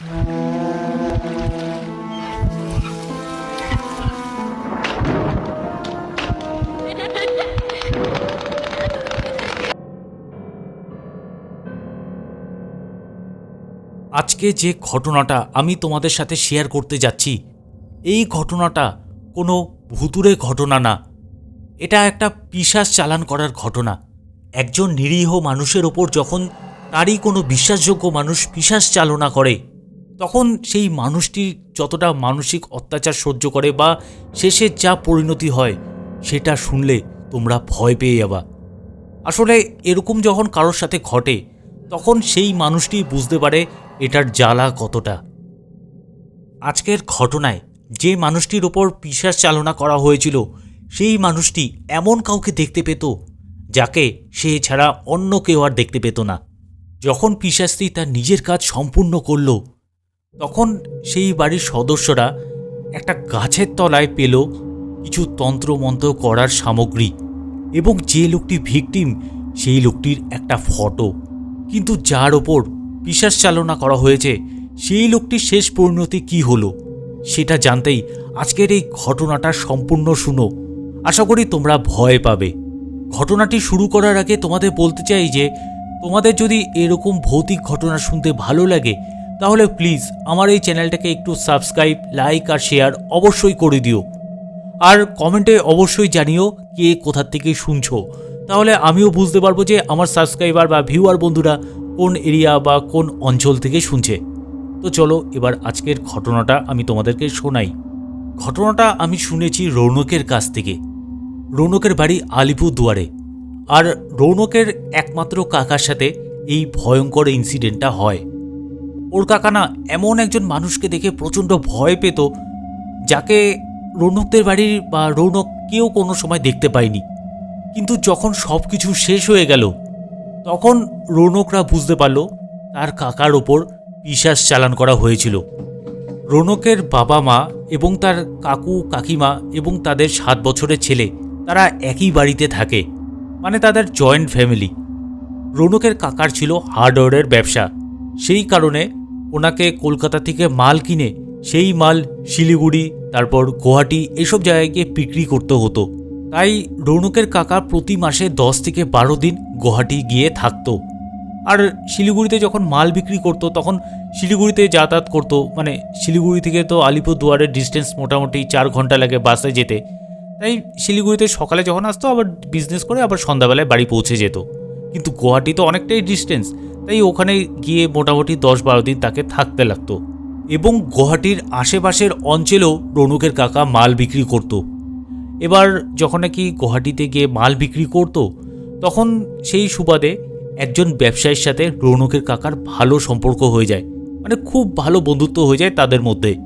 আজকে যে ঘটনাটা আমি তোমাদের সাথে শেয়ার করতে যাচ্ছি, এই ঘটনাটা কোনো ভুতুরে ঘটনা না। এটা একটা পিশাচ চালান করার ঘটনা। একজন নিরীহ মানুষের ওপর যখন তারই কোনো বিশ্বাসযোগ্য মানুষ পিশাচ চালনা করে তখন সেই মানুষটি যতটা মানসিক অত্যাচার সহ্য করে বা শেষে যা পরিণতি হয়, সেটা শুনলে তোমরা ভয় পেয়ে যাবা। আসলে এরকম যখন কারোর সাথে ঘটে, তখন সেই মানুষটি বুঝতে পারে এটার জ্বালা কতটা। আজকের ঘটনায় যে মানুষটির ওপর পিশাচ চালনা করা হয়েছিল, সেই মানুষটি এমন কাউকে দেখতে পেত, যাকে সে ছাড়া অন্য কেউ আর দেখতে পেত না। যখন পিশাচটি তার নিজের কাজ সম্পূর্ণ করল তখন সেই বাড়ির সদস্যরা একটা গাছের তলায় পেল কিছু তন্ত্রমন্ত্র করার সামগ্রী এবং যে লোকটি ভিকটিম, সেই লোকটির একটা ফটো। কিন্তু যার ওপর পিশাচ চালনা করা হয়েছে, সেই লোকটির শেষ পরিণতি কি হলো, সেটা জানতেই আজকের এই ঘটনাটা সম্পূর্ণ শুনো। আশা করি তোমরা ভয় পাবে। ঘটনাটি শুরু করার আগে তোমাদের বলতে চাই যে, তোমাদের যদি এরকম ভৌতিক ঘটনা শুনতে ভালো লাগে তাহলে প্লিজ আমার এই চ্যানেলটাকে একটু সাবস্ক্রাইব লাইক আর শেয়ার অবশ্যই করে দিও। আর কমেন্টে অবশ্যই জানিও কে কোথার থেকে শুনছো। তাহলে আমিও বুঝতে পারব যে আমার সাবস্ক্রাইবার বা ভিউয়ার বন্ধুরা কোন এরিয়া বা কোন অঞ্চল থেকে শুনছে। তো চলো এবার আজকের ঘটনাটা আমি তোমাদেরকে শোনাই। ঘটনাটা আমি শুনেছি রৌনকের কাছ থেকে। রৌনকের বাড়ি আলিপুর দুয়ারে আর রৌনকের একমাত্র কাকার সাথে এই ভয়ঙ্কর ইনসিডেন্টটা হয়। ওর কাকা না এমন একজন মানুষকে দেখে প্রচণ্ড ভয় পেত, যাকে রৌনকদের বাড়ির বা রৌনক কেউ কোনো সময় দেখতে পায়নি। কিন্তু যখন সব কিছু শেষ হয়ে গেল, তখন রৌনকরা বুঝতে পারল তার কাকার ওপর পিশাচ চালান করা হয়েছিল। রৌনকের বাবা মা এবং তার কাকু, কাকিমা এবং তাদের সাত বছরের ছেলে, তারা একই বাড়িতে থাকে মানে তাদের জয়েন্ট ফ্যামিলি। রৌনকের কাকার ছিল হার্ডওয়্যারের ব্যবসা, সেই কারণে ওনাকে কলকাতা থেকে মাল কিনে সেই মাল শিলিগুড়ি, তারপর গুয়াহাটি এসব জায়গায় গিয়ে বিক্রি করতে হতো। তাই রৌনকের কাকা প্রতি মাসে দশ থেকে বারো দিন গুয়াহাটি গিয়ে থাকতো। আর শিলিগুড়িতে যখন মাল বিক্রি করতো, তখন শিলিগুড়িতে যাতায়াত করতো। মানে শিলিগুড়ি থেকে তো আলিপুরদুয়ারের ডিস্টেন্স মোটামুটি চার ঘণ্টা লাগে বাসে যেতে। তাই শিলিগুড়িতে সকালে যখন আসতো, আবার বিজনেস করে আবার সন্ধ্যাবেলায় বাড়ি পৌঁছে যেত। কিন্তু গুয়াহাটি তো অনেকটাই ডিস্টেন্স তাই ওখানে গিয়ে মোটামুটি দশ বারো দিন তাকে থাকতে লাগতো। এবং গুয়াহাটির আশেপাশের অঞ্চলেও রনুকের কাকা মাল বিক্রি করতো। এবার যখন নাকি গুয়াহাটিতে গিয়ে মাল বিক্রি করত, তখন সেই সুবাদে একজন ব্যবসায়ীর সাথে রৌনকের কাকার ভালো সম্পর্ক হয়ে যায়। মানে খুব ভালো বন্ধুত্ব হয়ে যায় তাদের মধ্যে।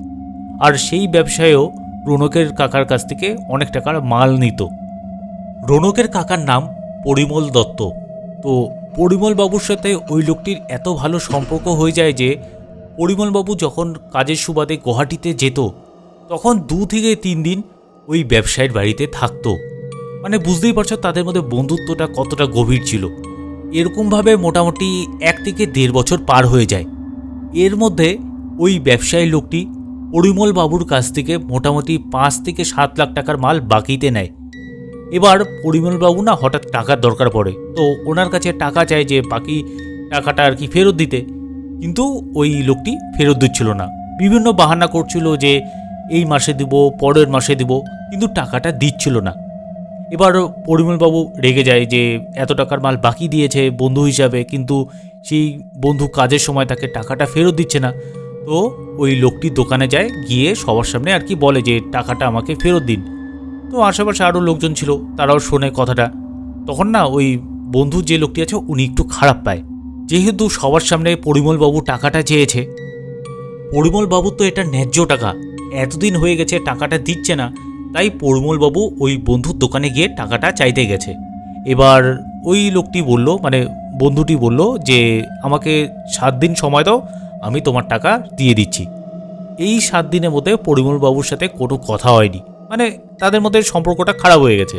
আর সেই ব্যবসায়ও রৌনকের কাকার কাছ থেকে অনেক টাকার মাল নিত। রৌনকের কাকার নাম পরিমল দত্ত। তো পরিমল বাবুর সাথে ওই লোকটির এত ভালো সম্পর্ক হয়ে যায় যে পরিমলবাবু যখন কাজের সুবাদে গুয়াহাটিতে যেত, তখন দু থেকে তিন দিন ওই ব্যবসায়ীর বাড়িতে থাকতো। মানে বুঝতেই পারছ তাদের মধ্যে বন্ধুত্বটা কতটা গভীর ছিল। এরকমভাবে মোটামুটি এক থেকে দেড় বছর পার হয়ে যায়। এর মধ্যে ওই ব্যবসায়ী লোকটি পরিমল বাবুর কাছ থেকে মোটামুটি পাঁচ থেকে সাত লাখ টাকার মাল বাকিতে নেয়। এবার পরিমলবাবু না হঠাৎ টাকার দরকার পড়ে। তো ওনার কাছে টাকা চায় যে বাকি টাকাটা আর কি ফেরত দিতে। কিন্তু ওই লোকটি ফেরত দিচ্ছিল না। বিভিন্ন বাহানা করছিল যে এই মাসে দিব, পরের মাসে দিব, কিন্তু টাকাটা দিচ্ছিল না। এবার পরিমলবাবু রেগে যায় যে এত টাকার মাল বাকি দিয়েছে বন্ধু হিসাবে, কিন্তু সেই বন্ধু কাজের সময় তাকে টাকাটা ফেরত দিচ্ছে না। তো ওই লোকটি দোকানে যায়, গিয়ে সবার সামনে আর কি বলে যে, টাকাটা আমাকে ফেরত দিন। তো আশেপাশে আরও লোকজন ছিল, তারাও শোনে কথাটা। তখন না ওই বন্ধু যে লোকটি আছে, উনি একটু খারাপ পায়। যেহেতু সবার সামনে পরিমলবাবু টাকাটা চেয়েছে পরিমলবাবু তো এটা ন্যায্য টাকা। এতদিন হয়ে গেছে, টাকাটা দিচ্ছে না। তাই পরিমলবাবু ওই বন্ধুর দোকানে গিয়ে টাকাটা চাইতে গেছে। এবার ওই লোকটি বলল মানে বন্ধুটি বলল যে, আমাকে সাত দিন সময় দাও, আমি তোমার টাকা দিয়ে দিচ্ছি। এই সাত দিনের মধ্যে পরিমলবাবুর সাথে কোনো কথা হয়নি। মানে তাদের মধ্যে সম্পর্কটা খারাপ হয়ে গেছে।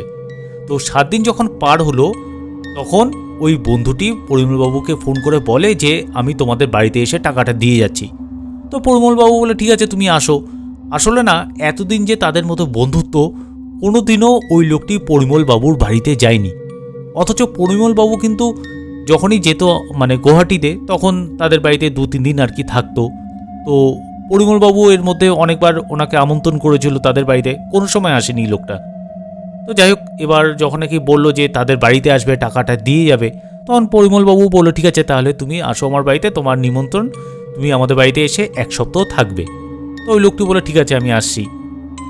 তো সাত দিন যখন পার হলো, তখন ওই বন্ধুটি পরিমলবাবুকে ফোন করে বলে যে, আমি তোমাদের বাড়িতে এসে টাকাটা দিয়ে যাচ্ছি। তো পরিমলবাবু বলে, ঠিক আছে, তুমি আসো। আসলে না, এতদিন যে তাদের মতো বন্ধুত্ব কোনো দিনও ওই লোকটি পরিমলবাবুর বাড়িতে যায়নি। অথচ পরিমলবাবু কিন্তু যখনই যেত মানে গুয়াহাটিতে তখন তাদের বাড়িতে দু তিন দিন আর কি থাকতো। তো পরিমলবাবু এর মধ্যে অনেকবার ওনাকে আমন্ত্রণ করেছিল তাদের বাড়িতে। কোনো সময় আসেনি লোকটা। তো যাই হোক, এবার যখন নাকি বলল যে তাদের বাড়িতে আসবে, টাকাটা দিয়ে যাবে, তখন পরিমলবাবু বলল, ঠিক আছে, তাহলে তুমি আসো আমার বাড়িতে, তোমার নিমন্ত্রণ। তুমি আমাদের বাড়িতে এসে এক সপ্তাহ থাকবে। তো ওই লোকটি বলে ঠিক আছে, আমি আসছি।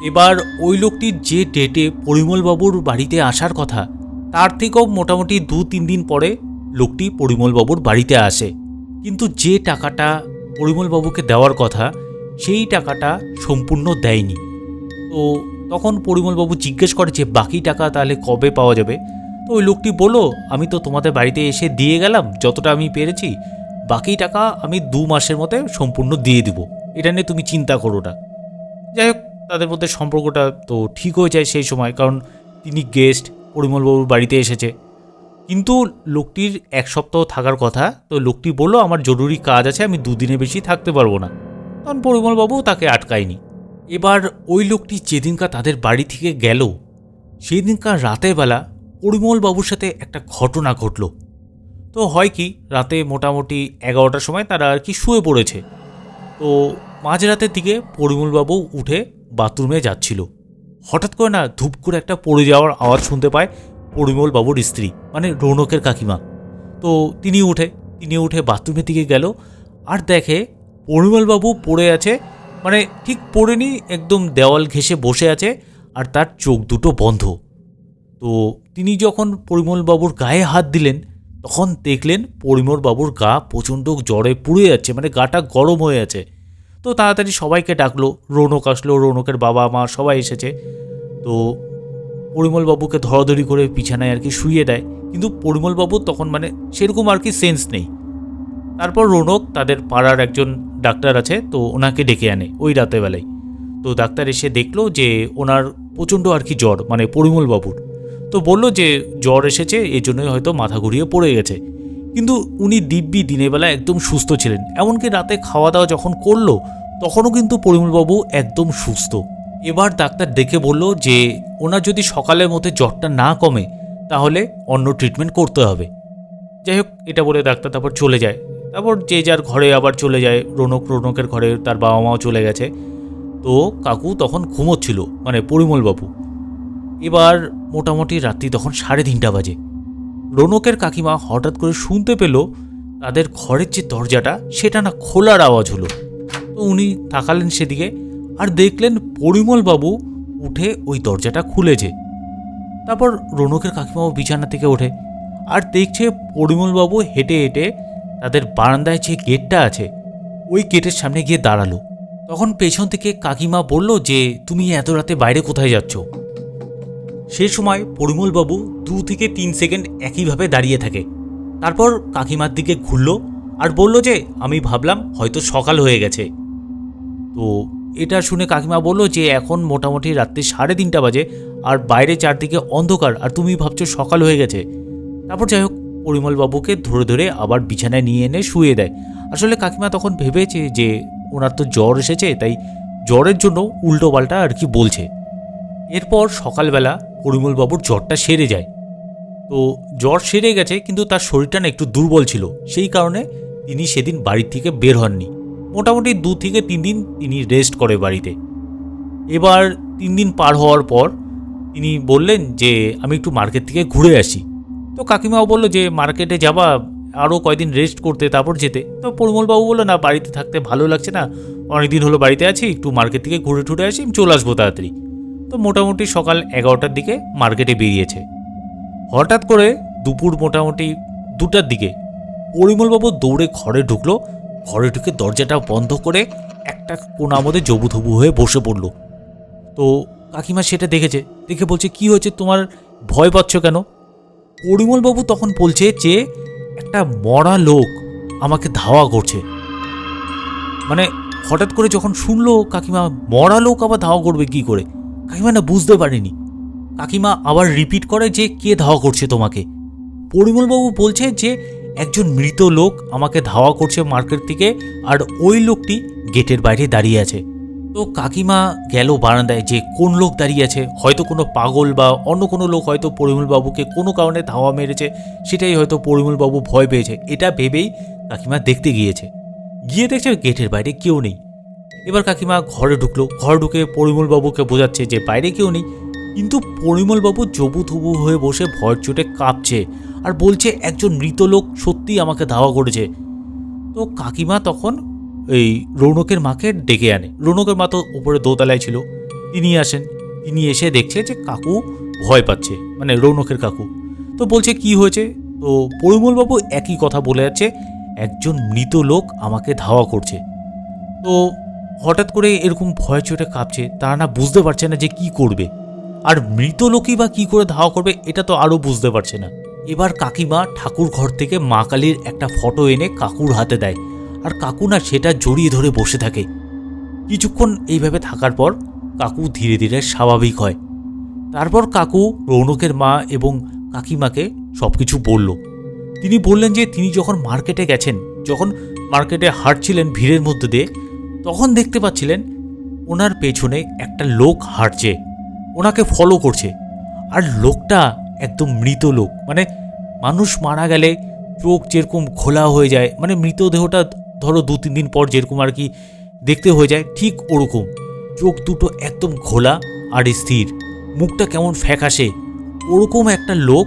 এবার ওই লোকটির যে ডেটে পরিমলবাবুর বাড়িতে আসার কথা, তার থেকেও মোটামুটি দু তিন দিন পরে লোকটি পরিমলবাবুর বাড়িতে আসে। কিন্তু যে টাকাটা পরিমলবাবুকে দেওয়ার কথা, সেই টাকাটা সম্পূর্ণ দেয়নি। তো তখন পরিমলবাবু জিজ্ঞেস করে যে, বাকি টাকা তাহলে কবে পাওয়া যাবে? তো ওই লোকটি বলল, আমি তো তোমাদের বাড়িতে এসে দিয়ে গেলাম, যতটা আমি পেরেছি, বাকি টাকা আমি দু মাসের মধ্যে সম্পূর্ণ দিয়ে দিব। এটা নিয়ে তুমি চিন্তা করো না। যাই হোক, তাদের মধ্যে সম্পর্কটা তো ঠিক হয়ে যায় সেই সময়, কারণ তিনি গেস্ট পরিমলবাবুর বাড়িতে এসেছে। কিন্তু লোকটির এক সপ্তাহ থাকার কথা, তো লোকটি বলল, আমার জরুরি কাজ আছে, আমি দুদিনে বেশি থাকতে পারব না। তখন পরিমলবাবু তাকে আটকায়নি। এবার ওই লোকটি যেদিনকার তাদের বাড়ি থেকে গেল, সেদিনকার রাতের বেলা পরিমলবাবুর সাথে একটা ঘটনা ঘটল। তো হয় কি, রাতে মোটামুটি এগারোটার সময় তারা আর কি শুয়ে পড়েছে। তো মাঝরাতের দিকে পরিমলবাবু উঠে বাথরুমে যাচ্ছিল। হঠাৎ করে না ধূপ করে একটা পড়ে যাওয়ার আওয়াজ শুনতে পায়। পরিমল বাবুর স্ত্রী মানে রৌনকের কাকিমা। তো তিনি উঠে তিনি উঠে বাথরুমের দিকে গেল, আর দেখে পরিমলবাবু পড়ে আছে মানে ঠিক পড়েনি, একদম দেওয়াল ঘেঁষে বসে আছে, আর তার চোখ দুটো বন্ধ। তো তিনি যখন পরিমলবাবুর গায়ে হাত দিলেন, তখন দেখলেন পরিমলবাবুর গা প্রচণ্ড জ্বরে পুড়ে যাচ্ছে মানে গাটা গরম হয়ে আছে। তো তাড়াতাড়ি সবাইকে ডাকলো, রৌনক আসলো, রৌনকের বাবা মা সবাই এসেছে। তো পরিমলবাবুকে ধরাধরি করে বিছানায় আর কি শুয়ে দেয়। কিন্তু পরিমলবাবুর তখন মানে সেরকম আর কি সেন্স নেই। তারপর রৌনক তাদের পাড়ার একজন ডাক্তার আছে, তো ওনাকে ডেকে আনে ওই রাতের বেলায় তো ডাক্তার এসে দেখল যে ওনার প্রচণ্ড আর কি জ্বর মানে পরিমলবাবুর। তো বলল যে জ্বর এসেছে, এই জন্যই হয়তো মাথা ঘুরিয়ে পড়ে গেছে। কিন্তু উনি দিব্যি দিনের বেলা একদম সুস্থ ছিলেন। এমনকি রাতে খাওয়া দাওয়া যখন করল, তখনও কিন্তু পরিমলবাবু একদম সুস্থ। এবার ডাক্তার দেখে বলল যে, ওনার যদি সকালের মধ্যে জ্বরটা না কমে, তাহলে অন্য ট্রিটমেন্ট করতে হবে। যাই হোক, এটা বলে ডাক্তার তারপর চলে যায়। তারপর যে যার ঘরে আবার চলে যায়, রৌনক রৌনকের ঘরে তার বাবা মাও চলে গেছে। তো কাকু তখন ঘুমোচ্ছিল মানে পরিমলবাবু এবার মোটামুটি রাত্রি তখন সাড়ে তিনটা বাজে। রৌনকের কাকিমা হঠাৎ করে শুনতে পেল তাদের ঘরের যে দরজাটা, সেটা না খোলার আওয়াজ হলো। তো উনি তাকালেন সেদিকে আর দেখলেন পরিমলবাবু উঠে ওই দরজাটা খুলেছে। তারপর রৌনকের কাকিমাও বিছানা থেকে ওঠে আর দেখছে পরিমলবাবু হেঁটে হেঁটে তাদের বারান্দায় যে গেটটা আছে, ওই গেটের সামনে গিয়ে দাঁড়াল। তখন পেছন থেকে কাকিমা বলল যে, তুমি এত রাতে বাইরে কোথায় যাচ্ছ? সে সময় পরিমলবাবু দু থেকে তিন সেকেন্ড একইভাবে দাঁড়িয়ে থাকে। তারপর কাকিমার দিকে ঘুরল আর বলল যে, আমি ভাবলাম হয়তো সকাল হয়ে গেছে। তো এটা শুনে কাকিমা বলল যে এখন মোটামুটি রাত্রি সাড়ে তিনটা বাজে আর বাইরে চারদিকে অন্ধকার আর তুমি ভাবছ সকাল হয়ে গেছে। তারপর যাই হোক, পরিমলবাবুকে ধরে ধরে আবার বিছানায় নিয়ে এনে শুয়ে দেয়। আসলে কাকিমা তখন ভেবেছে যে ওনার তো জ্বর এসেছে, তাই জ্বরের জন্য উল্টো পাল্টা আর কি বলছে। এরপর সকালবেলা পরিমলবাবুর জ্বরটা সেরে যায়। তো জ্বর সেরে গেছে, কিন্তু তার শরীরটা না একটু দুর্বল ছিল। সেই কারণে তিনি সেদিন বাড়ির থেকে বের হননি। মোটামুটি দু থেকে তিন দিন তিনি রেস্ট করে বাড়িতে। এবার তিন দিন পার হওয়ার পর তিনি বললেন যে, আমি একটু মার্কেট থেকে ঘুরে আসি। তো কাকিমাও বলল যে মার্কেটে যাবা আরও কয়দিন রেস্ট করতে, তারপর যেতে। তো পরিমলবাবু বলল, না, বাড়িতে থাকতে ভালো লাগছে না। অনেকদিন হলো বাড়িতে আছি, একটু মার্কেট থেকে ঘুরে ঠুরে আসি, আমি চলে আসব তাড়াতাড়ি। তো মোটামুটি সকাল এগারোটার দিকে মার্কেটে বেরিয়েছে। হঠাৎ করে দুপুর মোটামুটি দুটার দিকে পরিমলবাবু দৌড়ে ঘরে ঢুকলো ঘরে ঢুকে দরজাটা বন্ধ করে একটা কোনা মধ্যে জবুথবু হয়ে বসে পড়ল। তো কাকিমা সেটা দেখেছে, দেখে বলছে, কি হয়েছে? তোমার ভয় পাচ্ছ কেন? পরিমলবাবু তখন বলছে যে, একটা মরা লোক আমাকে ধাওয়া করছে। মানে হঠাৎ করে যখন শুনলো কাকিমা, মরা লোক আবার ধাওয়া করবে কি করে? কাকিমা না বুঝতে পারেনি। কাকিমা আবার রিপিট করে যে, কে ধাওয়া করছে তোমাকে? পরিমলবাবু বলছে যে একজন মৃত লোক আমাকে ধাওয়া করছে মার্কেট থেকে, আর ওই লোকটি গেটের বাইরে দাঁড়িয়ে আছে। তো কাকিমা গেল বারান্দায় যে কোন লোক দাঁড়িয়ে আছে, হয়তো কোনো পাগল বা অন্য কোনো লোক হয়তো পরিমলবাবুকে কোনো কারণে ধাওয়া মেরেছে, সেটাই হয়তো পরিমলবাবু ভয় পেয়েছে। এটা ভেবেই কাকিমা দেখতে গিয়েছে। গিয়ে দেখছে গেটের বাইরে কেউ নেই। এবার কাকিমা ঘরে ঢুকলো। ঘরে ঢুকে পরিমলবাবুকে বোঝাচ্ছে যে বাইরে কেউ নেই। কিন্তু পরিমলবাবু জবু থবু হয়ে বসে ভয়ের চোটে কাঁপছে। আর বলছে, একজন মৃত লোক সত্যিই আমাকে ধাওয়া করেছে। তো কাকিমা তখন এই রৌনকের মাকে ডেকে আনে। রৌনকের মা তো উপরে দোতলায় ছিল। তিনি আসেন। তিনি এসে দেখছে যে কাকু ভয় পাচ্ছে মানে রৌনকের কাকু। তো বলছে, কি হয়েছে? তো পরিমলবাবু একই কথা বলে যাচ্ছে, একজন মৃত লোক আমাকে ধাওয়া করছে। তো হঠাৎ করে এরকম ভয় চোটে কাঁপছে, তারা না বুঝতে পারছে না যে কি করবে। আর মৃত লোকই বা কি করে ধাওয়া করবে, এটা তো আরও বুঝতে পারছে না। এবার কাকিমা ঠাকুর ঘর থেকে মা কালীর একটা ফটো এনে কাকুর হাতে দেয়, আর কাকু না সেটা জড়িয়ে ধরে বসে থাকে। কিছুক্ষণ এইভাবে থাকার পর কাকু ধীরে ধীরে স্বাভাবিক হয়। তারপর কাকু রৌনকের মা এবং কাকিমাকে সব কিছু বলল। তিনি বললেন যে, তিনি যখন মার্কেটে গেছেন, যখন মার্কেটে হাঁটছিলেন ভিড়ের মধ্যে দিয়ে, তখন দেখতে পাচ্ছিলেন ওনার পেছনে একটা লোক হাঁটছে, ওনাকে ফলো করছে, আর লোকটা একদম মৃত লোক। মানে মানুষ মারা গেলে চোখ যেরকম খোলা হয়ে যায় মানে মৃতদেহটা ধরো দু তিন দিন পর যেরকম আর কি দেখতে হয়ে যায়, ঠিক ওরকম। চোখ দুটো একদম খোলা আর স্থির। মুখটা কেমন ফ্যাকাশে। ওরকম একটা লোক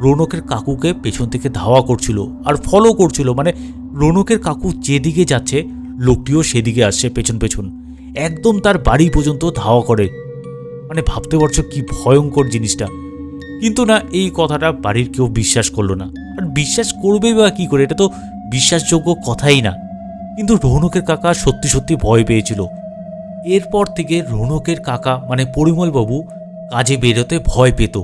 রৌনকের কাকুকে পেছন থেকে ধাওয়া করছিল আর ফলো করছিল। মানে রৌনকের কাকু যেদিকে যাচ্ছে, লোকটিও সেদিকে আসছে পেছন পেছন। একদম তার বাড়ি পর্যন্ত ধাওয়া করে। মানে ভাবতে পারছ কি ভয়ঙ্কর জিনিসটা। কিন্তু না, এই কথাটা বাড়ির কেউ বিশ্বাস করল না। আর বিশ্বাস করবে বা কি করে, এটা তো বিশ্বাসযোগ্য কথাই না। কিন্তু রৌনকের কাকা সত্যি সত্যি ভয় পেয়েছিল। এরপর থেকে রৌনকের কাকা মানে পরিমলবাবু, কাজে বেরোতে ভয় পেত।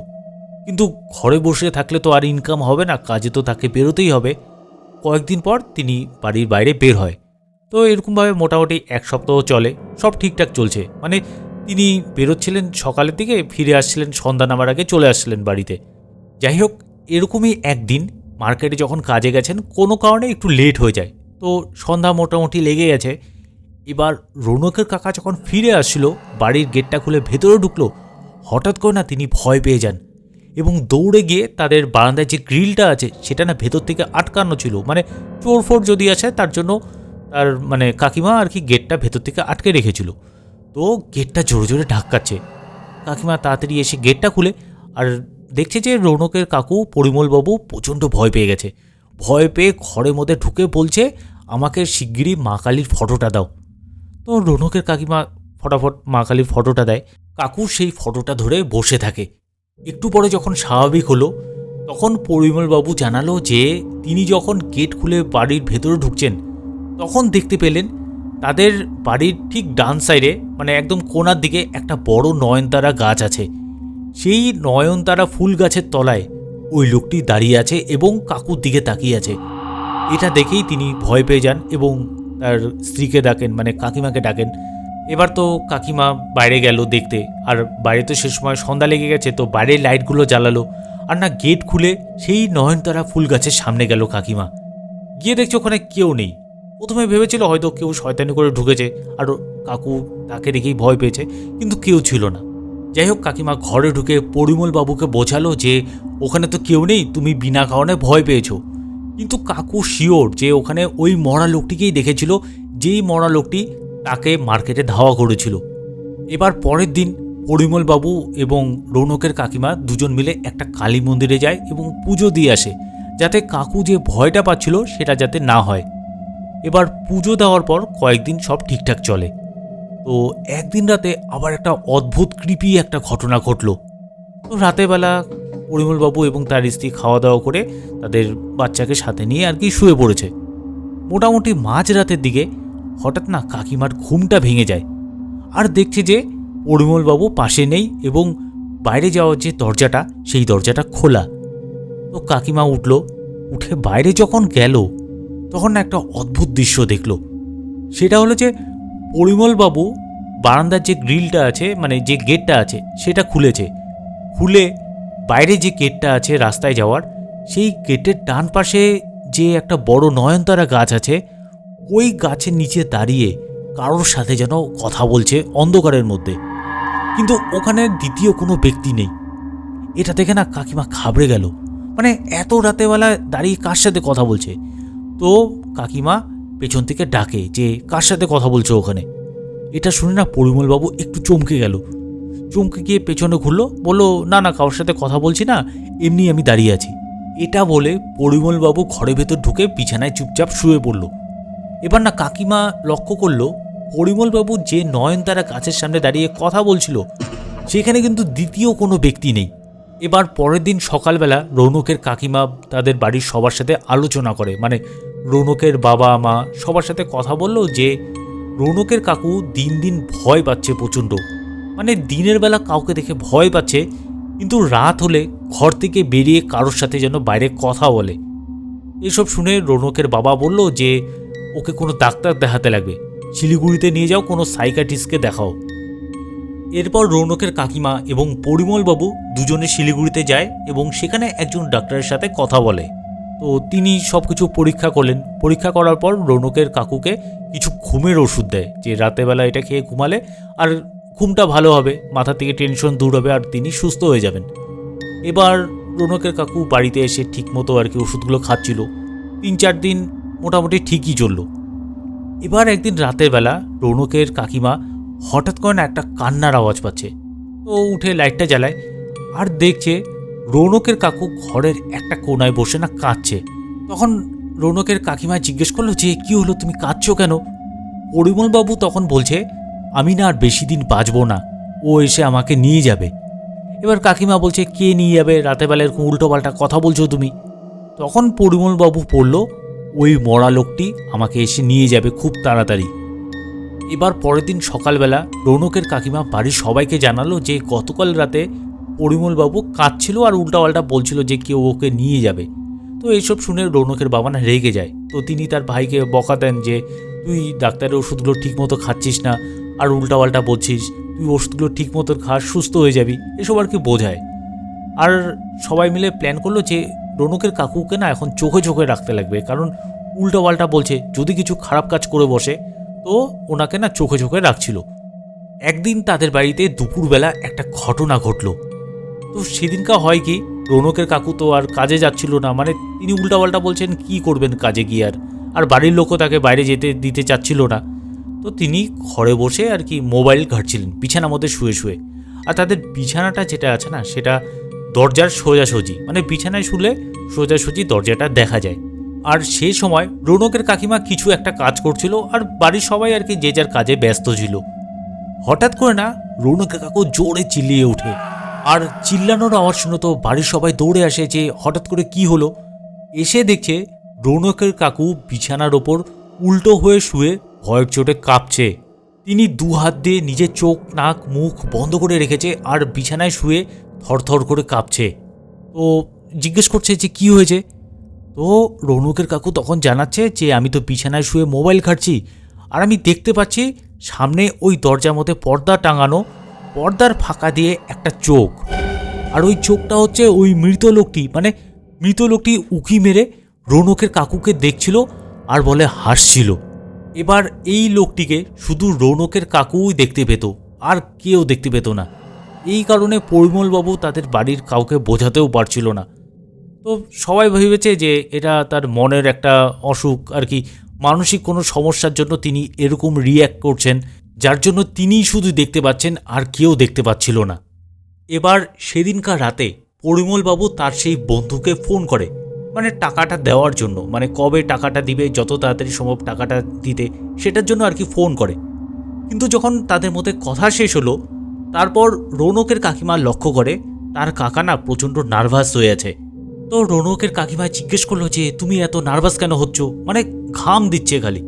কিন্তু ঘরে বসে থাকলে তো আর ইনকাম হবে না, কাজে তো তাকে বেরোতেই হবে। কয়েকদিন পর তিনি বাড়ির বাইরে বের হয়। তো এরকমভাবে মোটামুটি এক সপ্তাহ চলে, সব ঠিকঠাক চলছে। মানে তিনি বেরোচ্ছিলেন সকালের দিকে, ফিরে আসছিলেন সন্ধ্যা নামার আগে, চলে আসছিলেন বাড়িতে। যাই হোক, এরকমই একদিন মার্কেটে যখন কাজে গেছেন, কোনো কারণে একটু লেট হয়ে যায়। তো সন্ধ্যা মোটামুটি লেগে গেছে। এবার রৌনকের কাকা যখন ফিরে আসছিল বাড়ির গেটটা খুলে ভেতরে ঢুকলো, হঠাৎ করে না তিনি ভয় পেয়ে যান এবং দৌড়ে গিয়ে তাদের বারান্দায় যে গ্রিলটা আছে, সেটা না ভেতর থেকে আটকানো ছিল। মানে চোর ফোর যদি আসে, তার জন্য তার মানে কাকিমা আর কি গেটটা ভেতর থেকে আটকে রেখেছিল। তো গেটটা জোরে জোরে ধাক্কাচ্ছে কাকিমা তাড়াতাড়ি এসে গেটটা খুলে আর দেখছে যে রৌনকের কাকু পরিমলবাবু প্রচণ্ড ভয় পেয়ে গেছে। ভয় পেয়ে ঘরের মধ্যে ঢুকে বলছে, আমাকে শিগগিরই মা কালীর ফটোটা দাও। তো রৌনকের কাকিমা ফটাফট মা কালীর ফটোটা দেয়। কাকু সেই ফটোটা ধরে বসে থাকে। একটু পরে যখন স্বাভাবিক হলো, তখন পরিমলবাবু জানালো যে তিনি যখন গেট খুলে বাড়ির ভেতরে ঢুকছেন, তখন দেখতে পেলেন তাদের বাড়ির ঠিক ডান সাইডে মানে একদম কোনার দিকে একটা বড় নয়নতারা গাছ আছে। সেই নয়নতারা ফুল গাছের তলায় ওই লোকটি দাঁড়িয়ে আছে এবং কাকুর দিকে তাকিয়ে আছে। এটা দেখেই তিনি ভয় পেয়ে যান এবং তার স্ত্রীকে ডাকেন মানে কাকিমাকে ডাকেন। এবার তো কাকিমা বাইরে গেল দেখতে। আর বাইরে তো সে সময় সন্ধ্যা লেগে গেছে, তো বাইরের লাইটগুলো জ্বালালো। আর না গেট খুলে সেই নয়নতারা ফুল গাছের সামনে গেল কাকিমা। গিয়ে দেখছে ওখানে কেউ নেই। প্রথমে ভেবেছিল হয়তো কেউ শয়তানি করে ঢুকেছে আর কাকু তাকে দেখেই ভয় পেয়েছে, কিন্তু কেউ ছিল না। যাই হোক, কাকিমা ঘরে ঢুকে পরিমল বাবুকে বোঝালো যে ওখানে তো কেউ নেই, তুমি বিনা কারণে ভয় পেয়েছ। কিন্তু কাকু শিওর যে ওখানে ওই মরা লোকটিকেই দেখেছিল, যেই মরা লোকটি তাকে মার্কেটে ধাওয়া করেছিল। এবার পরের দিন পরিমল বাবু এবং রৌনকের কাকিমা দুজন মিলে একটা কালী মন্দিরে যায় এবং পুজো দিয়ে আসে, যাতে কাকু যে ভয়টা পাচ্ছিল সেটা যাতে না হয়। এবার পুজো দেওয়ার পর কয়েকদিন সব ঠিকঠাক চলে। তো একদিন রাতে আবার একটা অদ্ভুত কৃপি একটা ঘটনা ঘটলো। তো রাতেরবেলা পরিমলবাবু এবং তার স্ত্রী খাওয়া দাওয়া করে তাদের বাচ্চাকে সাথে নিয়ে আর কি শুয়ে পড়েছে। মোটামুটি মাঝ রাতের দিকে হঠাৎ না কাকিমার ঘুমটা ভেঙে যায়। আর দেখছে যে পরিমলবাবু পাশে নেই এবং বাইরে যাওয়ার যে দরজাটা, সেই দরজাটা খোলা। তো কাকিমা উঠল, উঠে বাইরে যখন গেল তখন একটা অদ্ভুত দৃশ্য দেখল। সেটা হলো যে পরিমলবাবু বারান্দার যে গ্রিলটা আছে মানে যে গেটটা আছে, সেটা খুলেছে। খুলে বাইরে যে গেটটা আছে রাস্তায় যাওয়ার, সেই গেটের ডান পাশে যে একটা বড় নয়নতারা গাছ আছে, ওই গাছের নিচে দাঁড়িয়ে কারোর সাথে যেন কথা বলছে অন্ধকারের মধ্যে। কিন্তু ওখানে দ্বিতীয় কোনো ব্যক্তি নেই। এটা দেখে না কাকিমা ঘাবড়ে গেল। মানে এত রাতেবেলা দাঁড়িয়ে কার সাথে কথা বলছে? তো কাকিমা পেছন থেকে ডাকে যে, কার সাথে কথা বলছো ওখানে? এটা শুনে না পরিমলবাবু একটু চমকে গেল। চমকে গিয়ে পেছনে ঘুরলো, বলল, না না, কারোর সাথে কথা বলছি না, এমনি আমি দাঁড়িয়ে আছি। এটা বলে পরিমলবাবু ঘরের ভেতর ঢুকে বিছানায় চুপচাপ শুয়ে পড়ল। এবার না কাকিমা লক্ষ্য করল, পরিমলবাবু যে নয়নতারা গাছের সামনে দাঁড়িয়ে কথা বলছিল, সেখানে কিন্তু দ্বিতীয় কোনো ব্যক্তি নেই। এবার পরের দিন সকালবেলা রৌনকের কাকিমা তাদের বাড়ির সবার সাথে আলোচনা করে। মানে রৌনকের বাবা, মা সবার সাথে কথা বলল যে, রৌনকের কাকু দিন দিন ভয় পাচ্ছে প্রচণ্ড। মানে দিনের বেলা কাউকে দেখে ভয় পাচ্ছে, কিন্তু রাত হলে ঘর থেকে বেরিয়ে কারোর সাথে যেন বাইরে কথা বলে। এসব শুনে রৌনকের বাবা বলল যে, ওকে কোনো ডাক্তার দেখাতে লাগবে। শিলিগুড়িতে নিয়ে যাও, কোনো সাইকাটিস্টকে দেখাও। এরপর রৌনকের কাকিমা এবং পরিমলবাবু দুজনে শিলিগুড়িতে যায় এবং সেখানে একজন ডাক্তারের সাথে কথা বলে। তো তিনি সব কিছু পরীক্ষা করলেন। পরীক্ষা করার পর রৌনকের কাকুকে কিছু ঘুমের ওষুধ দেয়, যে রাতেবেলা এটা খেয়ে ঘুমালে আর ঘুমটা ভালো হবে, মাথা থেকে টেনশন দূর হবে আর তিনি সুস্থ হয়ে যাবেন। এবার রৌনকের কাকু বাড়িতে এসে ঠিকমতো আর কি ওষুধগুলো খাচ্ছিল। তিন চার দিন মোটামুটি ঠিকই চলল। এবার একদিন রাতের বেলা রৌনকের কাকিমা হঠাৎ করে না একটা কান্নার আওয়াজ পাচ্ছে। ও উঠে লাইটটা জ্বালায় আর দেখছে রৌনকের কাকু ঘরের একটা কোনায় বসে না কাঁদছে। তখন রৌনকের কাকিমা জিজ্ঞেস করল যে, কি হলো? তুমি কাঁদছো কেন? পরিমলবাবু তখন বলছে, আমি না আর বেশি দিন বাঁচবো না। ও এসে আমাকে নিয়ে যাবে। এবার কাকিমা বলছে, কে নিয়ে যাবে? রাতের বেলা এরকম উল্টোপাল্টা কথা বলছো তুমি? তখন পরিমলবাবু পড়ল ওই মরা লোকটি আমাকে এসে নিয়ে যাবে খুব তাড়াতাড়ি। এবার পরের দিন সকালবেলা রৌনকের কাকিমা বাড়ির সবাইকে জানালো যে গতকাল রাতে পরিমলবাবু কাঁদছিল আর উল্টাপাল্টা বলছিল যে কেউ ওকে নিয়ে যাবে। তো এইসব শুনে রৌনকের বাবা না রেগে যায়। তো তিনি তার ভাইকে বকা দেন যে, তুই ডাক্তারের ওষুধগুলো ঠিকমতো খাচ্ছিস না আর উল্টাপাল্টা বলছিস। তুই ওষুধগুলো ঠিকমতো খাস সুস্থ হয়ে যাবি। এসব আর কি বোঝায়? আর সবাই মিলে প্ল্যান করল যে রৌনকের কাকুকে না এখন চোখে চোখে রাখতে লাগবে। কারণ উল্টোপাল্টা বলছে, যদি কিছু খারাপ কাজ করে বসে তো ওনাকে না চোখে চোখে রাখছিল। একদিন তাদের বাড়িতে দুপুরবেলা একটা ঘটনা ঘটলো। তো সেদিনকা হয় কি, রৌনকের কাকু তো আর কাজে যাচ্ছিল না মানে তিনি উল্টাপাল্টা বলছেন, কি করবেন কাজে গিয়ে আর? আর বাড়ির লোকও তাকে বাইরে যেতে দিতে চাচ্ছিল না। তো তিনি ঘরে বসে আর কি মোবাইল ঘাটছিলেন বিছানার মধ্যে শুয়ে শুয়ে। আর তাদের বিছানাটা যেটা আছে না, সেটা দরজার সোজাসুজি মানে বিছানায় শুলে সোজাসুজি দরজাটা দেখা যায়। আর সেই সময় রৌনকের কাকিমা কিছু একটা কাজ করছিল আর বাড়ির সবাই আর কি যে যার কাজে ব্যস্ত ছিল। হঠাৎ করে না রৌনকের কাকু জোরে চিল্লিয়ে ওঠে। আর চিল্লানোর আওয়াজ শুনে তো বাড়ির সবাই দৌড়ে আসে যে হঠাৎ করে কি হলো। এসে দেখছে রৌনকের কাকু বিছানার ওপর উল্টো হয়ে শুয়ে ভয়ের চোটে কাঁপছে। তিনি দু হাত দিয়ে নিজের চোখ, নাক, মুখ বন্ধ করে রেখেছে আর বিছানায় শুয়ে থরথর করে কাঁপছে। তো জিজ্ঞেস করছে যে কি হয়েছে? তো রৌনকের কাকু তখন জানাচ্ছে যে, আমি তো বিছানায় শুয়ে মোবাইল ঘাটছি আর আমি দেখতে পাচ্ছি সামনে ওই দরজার মধ্যে পর্দা টাঙানো, পর্দার ফাঁকা দিয়ে একটা চোখ। আর ওই চোখটা হচ্ছে ওই মৃত লোকটি মানে মৃত লোকটি উকি মেরে রৌনকের কাকুকে দেখছিল আর বলে হাসছিল। এবার এই লোকটিকে শুধু রৌনকের কাকুই দেখতে পেত, আর কেউ দেখতে পেত না। এই কারণে পরিমলবাবু তাদের বাড়ির কাউকে বোঝাতেও পারছিল না। তো সবাই ভেবেছে যে এটা তার মনের একটা অসুখ আর কি। মানসিক কোনো সমস্যার জন্য তিনি এরকম রিয়্যাক্ট করছেন, যার জন্য তিনিই শুধু দেখতে পাচ্ছেন আর কেউ দেখতে পাচ্ছিল না। এবার সেদিনকার রাতে পরিমলবাবু তার সেই বন্ধুকে ফোন করে মানে টাকাটা দেওয়ার জন্য মানে কবে টাকাটা দিবে, যত তাড়াতাড়ি সম্ভব টাকাটা দিতে, সেটার জন্য আর কি ফোন করে। কিন্তু যখন তাদের মধ্যে কথা শেষ হলো, তারপর রৌনকের কাকিমা লক্ষ্য করে তার কাকা না প্রচণ্ড নার্ভাস হয়ে আছে। তো রৌনকের কাকিমা জিজ্ঞেস করল যে, তুমি এত নার্ভাস কেন হচ্ছ? মানে ঘাম দিচ্ছে খালি।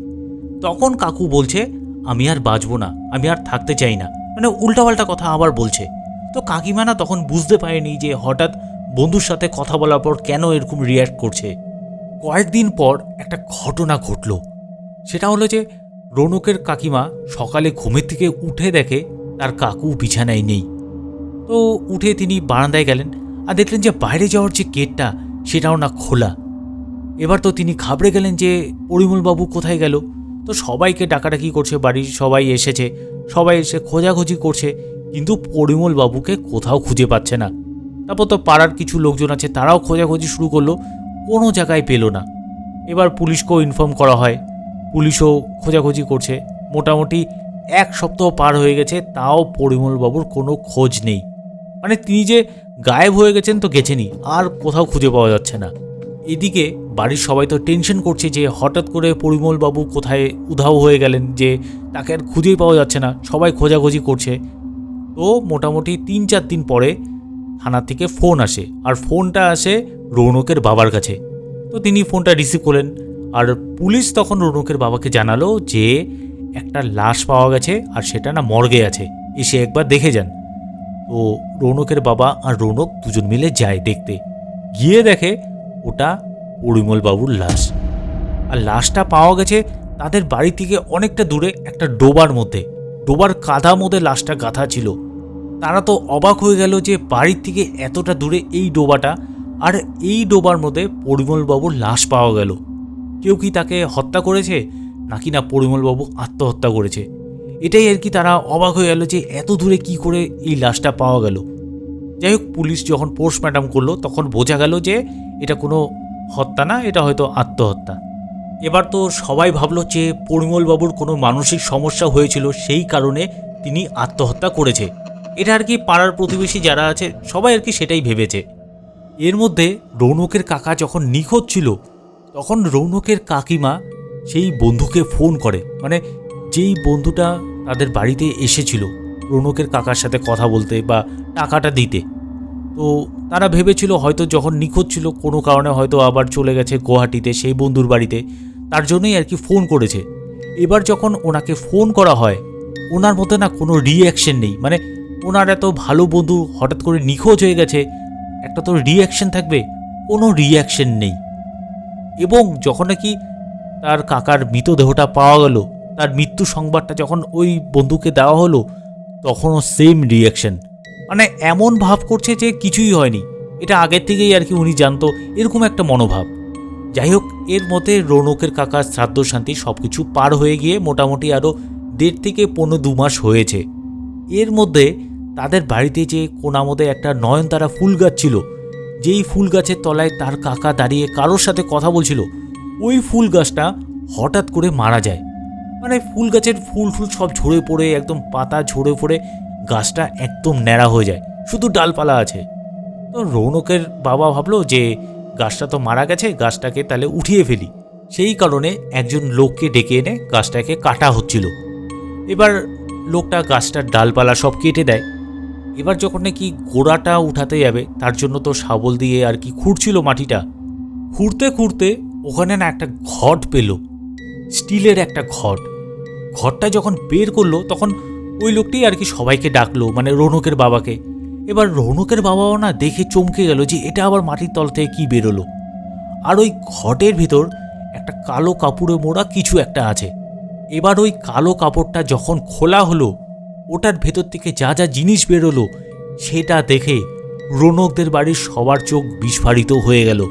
তখন কাকু বলছে, আমি আর বাঁচবো না, আমি আর থাকতে চাই না। মানে উল্টাপাল্টা কথা আবার বলছে। তো কাকিমা না তখন বুঝতে পারেনি যে হঠাৎ বন্ধুর সাথে কথা বলার পর কেন এরকম রিয়্যাক্ট করছে। কয়েকদিন পর একটা ঘটনা ঘটলো। সেটা হলো যে, রৌনকের কাকিমা সকালে ঘুমের থেকে উঠে দেখে তার কাকু বিছানায় নেই। তো উঠে তিনি বারান্দায় গেলেন। আর দেখলেন যে বাইরে যাওয়ার যে গেটটা, সেটাও না খোলা। এবার তো তিনি ঘাবড়ে গেলেন যে পরিমলবাবু কোথায় গেল? তো সবাইকে ডাকাডাকি করছে বাড়ির সবাই এসেছে, সবাই এসে খোঁজাখুঁজি করছে, কিন্তু পরিমলবাবুকে কোথাও খুঁজে পাচ্ছে না। তারপর তো পাড়ার কিছু লোকজন আছে, তারাও খোঁজাখুঁজি শুরু করল, কোনো জায়গায় পেল না। এবার পুলিশকেও ইনফর্ম করা হয়। পুলিশও খোঁজাখুঁজি করছে। মোটামুটি এক সপ্তাহ পার হয়ে গেছে, তাও পরিমলবাবুর কোনো খোঁজ নেই। মানে তিনি যে গায়েব হয়ে গেছেন তো গেছেনই, আর কোথাও খুঁজে পাওয়া যাচ্ছে না। এদিকে বাড়ির সবাই তো টেনশন করছে যে হঠাৎ করে পরিমলবাবু কোথায় উধাও হয়ে গেলেন, যে তাকে আর খুঁজেই পাওয়া যাচ্ছে না, সবাই খোঁজাখুঁজি করছে। তো মোটামুটি তিন চার দিন পরে থানা থেকে ফোন আসে, আর ফোনটা আসে রৌনকের বাবার কাছে। তো তিনি ফোনটা রিসিভ করলেন, আর পুলিশ তখন রৌনকের বাবাকে জানালো যে একটা লাশ পাওয়া গেছে, আর সেটা না মর্গে আছে, এসে একবার দেখে যান। তো রৌনকের বাবা আর রৌনক দুজন মিলে যায় দেখতে। গিয়ে দেখে ওটা পরিমল বাবুর লাশ। আর লাশটা পাওয়া গেছে তাদের বাড়ি থেকে অনেকটা দূরে একটা ডোবার মধ্যে। ডোবার কাঁধা মধ্যে লাশটা গাঁথা ছিল। তারা তো অবাক হয়ে গেল যে বাড়ির থেকে এতটা দূরে এই ডোবাটা আর এই ডোবার মধ্যে পরিমলবাবুর লাশ পাওয়া গেল। কেউ কি তাকে হত্যা করেছে? নাকি না পরিমলবাবু আত্মহত্যা করেছে? এটাই আর কি তারা অবাক হয়ে গেল যে এত দূরে কি করে এই লাশটা পাওয়া গেল। যাই হোক, পুলিশ যখন পোস্টম্যাডাম করল, তখন বোঝা গেল যে এটা কোনো হত্যা না, এটা হয়তো আত্মহত্যা। এবার তো সবাই ভাবলো যে পরিমলবাবুর কোনো মানসিক সমস্যা হয়েছিল, সেই কারণে তিনি আত্মহত্যা করেছে। এটা আর কি পাড়ার প্রতিবেশী যারা আছে, সবাই আর কি সেটাই ভেবেছে। এর মধ্যে রৌনকের কাকা যখন নিখোঁজ ছিল, তখন রৌনকের কাকিমা সেই বন্ধুকে ফোন করে। মানে যেই বন্ধুটা তাদের বাড়িতে এসেছিল রৌনকের কাকার সাথে কথা বলতে বা টাকাটা দিতে। তো তারা ভেবেছিল হয়তো যখন নিখোঁজ ছিল, কোনো কারণে হয়তো আবার চলে গেছে গুয়াহাটিতে, সেই বন্ধুর বাড়িতে। তার জন্যই আর কি ফোন করেছে। এবার যখন ওনাকে ফোন করা হয়, ওনার মধ্যে না কোনো রিয়াকশন নেই। মানে ওনার এত ভালো বন্ধু হঠাৎ করে নিখোঁজ হয়ে গেছে, একটা তো রিয়াকশন থাকবে, কোনো রিয়াকশন নেই। এবং যখন নাকি তার কাকার মৃতদেহটা পাওয়া গেল তার মৃত্যু সংবাদটা যখন ওই বন্ধুকে দেওয়া হলো, তখনও সেম রিয়াকশন মানে এমন ভাব করছে যে কিছুই হয়নি। এটা আগের থেকেই আর কি উনি জানতো, এরকম একটা মনোভাব। যাই হোক, এর মধ্যে রৌনকের কাকার শ্রাদ্ধ, শান্তি সব কিছু পার হয়ে গিয়ে মোটামুটি আরও দেড় থেকে পনেরো দু মাস হয়েছে। এর মধ্যে তাদের বাড়িতে যে কোনামধ্যে একটা নয়নতারা ফুল গাছ ছিল, যেই ফুল গাছের তলায় তার কাকা দাঁড়িয়ে কারোর সাথে কথা বলছিল, ওই ফুল গাছটা হঠাৎ করে মারা যায়। মানে ফুল গাছের ফুল ফুল সব ঝরে পড়ে, একদম পাতা ঝরে পড়ে, গাছটা একদম ন্যাড়া হয়ে যায়। শুধু ডালপালা আছে। তো রৌনকের বাবা ভাবলো যে গাছটা তো মারা গেছে, গাছটাকে তাহলে উঠিয়ে ফেলি। সেই কারণে একজন লোককে ডেকে এনে গাছটাকে কাটা হচ্ছিল। এবার লোকটা গাছটার ডালপালা সব কেটে দেয়। এবার যখন নাকি গোড়াটা উঠাতে যাবে, তার জন্য তো শাবল দিয়ে আর কি খুঁড়ছিল মাটিটা। খুঁড়তে খুঁড়তে ওখানে না একটা ঘট পেল। স্টিলের একটা ঘট। ঘরটা যখন বের করল, তখন ওই লোকটি আর কি সবাইকে ডাকলো মানে রৌনকের বাবাকে। এবার রৌনকের বাবাও না দেখে চমকে গেল যে এটা আবার মাটির তল থেকে কী বেরোলো। আর ওই ঘটের ভিতর একটা কালো কাপড়ে মোড়া কিছু একটা আছে। এবার ওই কালো কাপড়টা যখন খোলা হলো, ওটার ভেতর থেকে যা যা জিনিস বেরোলো, সেটা দেখে রৌনকদের বাড়ির সবার চোখ বিস্ফারিত হয়ে গেল।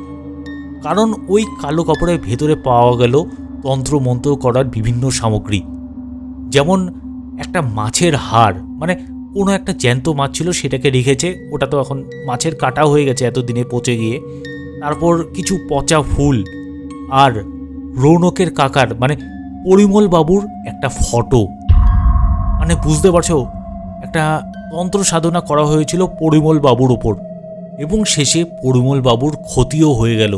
কারণ ওই কালো কাপড়ের ভেতরে পাওয়া গেল তন্ত্রমন্ত্র করার বিভিন্ন সামগ্রী। যেমন একটা মাছের হাড় মানে কোনো একটা জ্যান্ত মাছ ছিল সেটাকে রেখেছে, ওটা তো এখন মাছের কাটা হয়ে গেছে এতদিনে পচে গিয়ে। তারপর কিছু পচা ফুল আর রৌনকের কাকার মানে পরিমল বাবুর একটা ফটো। মানে বুঝতে পারছ, একটা তন্ত্র সাধনা করা হয়েছিল পরিমল বাবুর ওপর এবং শেষে পরিমল বাবুর ক্ষতিও হয়ে গেল।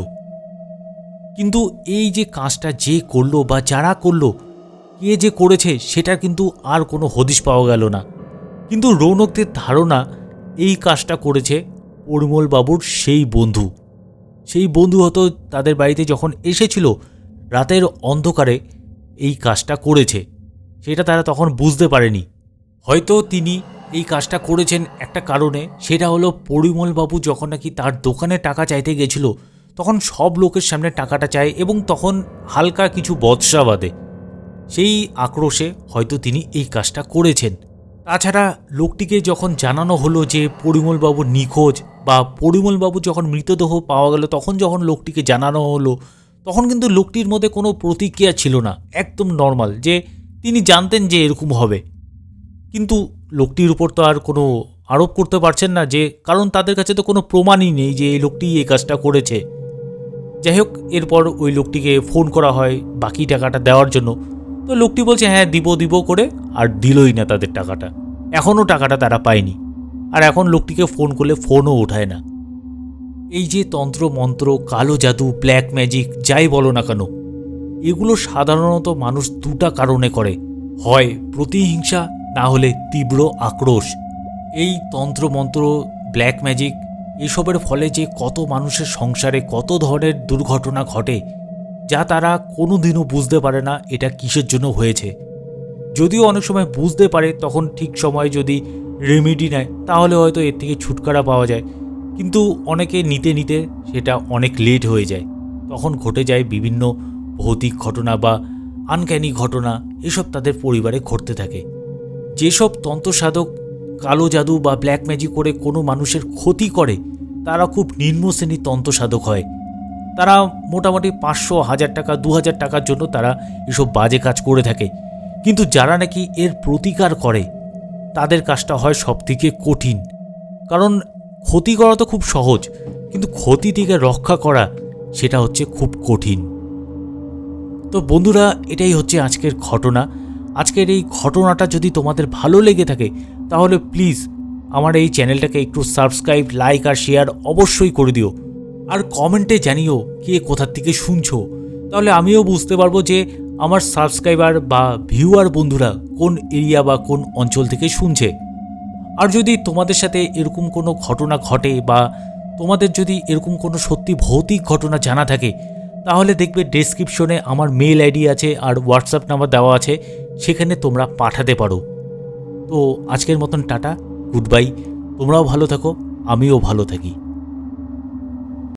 কিন্তু এই যে কাজটা যে করল বা যারা করল কে যে করেছে সেটা কিন্তু আর কোনো হদিশ পাওয়া গেল না। কিন্তু রৌনকদের ধারণা এই কাজটা করেছে বাবুর সেই বন্ধু। সেই বন্ধু হয়তো তাদের বাড়িতে যখন এসেছিল, রাতের অন্ধকারে এই কাজটা করেছে। সেটা তারা তখন বুঝতে পারেনি। হয়তো তিনি এই কাজটা করেছেন একটা কারণে, সেটা হলো পরিমলবাবু যখন নাকি তার দোকানে টাকা চাইতে গেছিল, তখন সব লোকের সামনে টাকাটা চায় এবং তখন হালকা কিছু বৎসা বাঁধে সেই আক্রোশে হয়তো তিনি এই কাজটা করেছেন। তাছাড়া লোকটিকে যখন জানানো হলো যে পরিমলবাবু নিখোঁজ বা পরিমলবাবু যখন মৃতদেহ পাওয়া গেল, তখন যখন লোকটিকে জানানো হলো, তখন কিন্তু লোকটির মধ্যে কোনো প্রতিক্রিয়া ছিল না, একদম নর্মাল যে তিনি জানতেন যে এরকম হবে। কিন্তু লোকটির উপর তো আর কোনো আরোপ করতে পারছেন না যে, কারণ তাদের কাছে তো কোনো প্রমাণই নেই যে এই লোকটি এই কাজটা করেছে। যাই হোক, এরপর ওই লোকটিকে ফোন করা হয় বাকি টাকাটা দেওয়ার জন্য। তো লোকটি বলছে হ্যাঁ দিব দিব করে। আর দিলই না তাদের টাকাটা। এখনও টাকাটা তারা পায়নি। আর এখন লোকটিকে ফোন করলে ফোনও ওঠায় না। এই যে তন্ত্র, মন্ত্র, কালো জাদু, ব্ল্যাক ম্যাজিক, যাই বলো না কেন, এগুলো সাধারণত মানুষ দুটা কারণে করে। হয় প্রতিহিংসা, না হলে তীব্র আক্রোশ। এই তন্ত্রমন্ত্র ব্ল্যাক ম্যাজিক, এসবের ফলে যে কত মানুষের সংসারে কত ধরনের দুর্ঘটনা ঘটে যা তারা কোনো দিনও বুঝতে পারে না এটা কিসের জন্য হয়েছে। যদিও অনেক সময় বুঝতে পারে, তখন ঠিক সময়ে যদি রেমেডি নেয়, তাহলে হয়তো এর থেকে ছুটকারা পাওয়া যায়। কিন্তু অনেকে নিতে নিতে সেটা অনেক লেট হয়ে যায়। তখন ঘটে যায় বিভিন্ন ভৌতিক ঘটনা বা আনক্যানি ঘটনা, এসব তাদের পরিবারে ঘটতে থাকে। যেসব তন্ত্রসাধক কালো জাদু বা ব্ল্যাক ম্যাজিক করে কোনো মানুষের ক্ষতি করে, তারা খুব নিম্ন শ্রেণির তন্ত্রসাধক হয়। তারা মোটামুটি পাঁচশো, হাজার টাকা, দু হাজার টাকার জন্য তারা এসব বাজে কাজ করে থাকে। কিন্তু যারা নাকি এর প্রতিকার করে, তাদের কাজটা হয় সবথেকে কঠিন। কারণ ক্ষতি করা তো খুব সহজ, কিন্তু ক্ষতি থেকে রক্ষা করা সেটা হচ্ছে খুব কঠিন। তো বন্ধুরা, এটাই হচ্ছে আজকের ঘটনা। আজকের এই ঘটনাটা যদি তোমাদের ভালো লেগে থাকে, তাহলে প্লিজ আমার এই চ্যানেলটাকে একটু সাবস্ক্রাইব, লাইক আর শেয়ার অবশ্যই করে দিও। আর কমেন্টে জানিও কে কোথার থেকে শুনছো। তাহলে আমিও বুঝতে পারব যে আমার সাবস্ক্রাইবার বা ভিউয়ার বন্ধুরা কোন এরিয়া বা কোন অঞ্চল থেকে শুনছে। আর যদি তোমাদের সাথে এরকম কোনো ঘটনা ঘটে বা তোমাদের যদি এরকম কোনো সত্যি ভৌতিক ঘটনা জানা থাকে, তাহলে দেখবে ডেসক্রিপশনে আমার মেল আইডি আছে আর হোয়াটসঅ্যাপ নাম্বার দেওয়া আছে, সেখানে তোমরা পাঠাতে পারো। তো আজকের মতন টাটা গুড বাই তোমরাও ভালো থাকো, আমিও ভালো থাকি।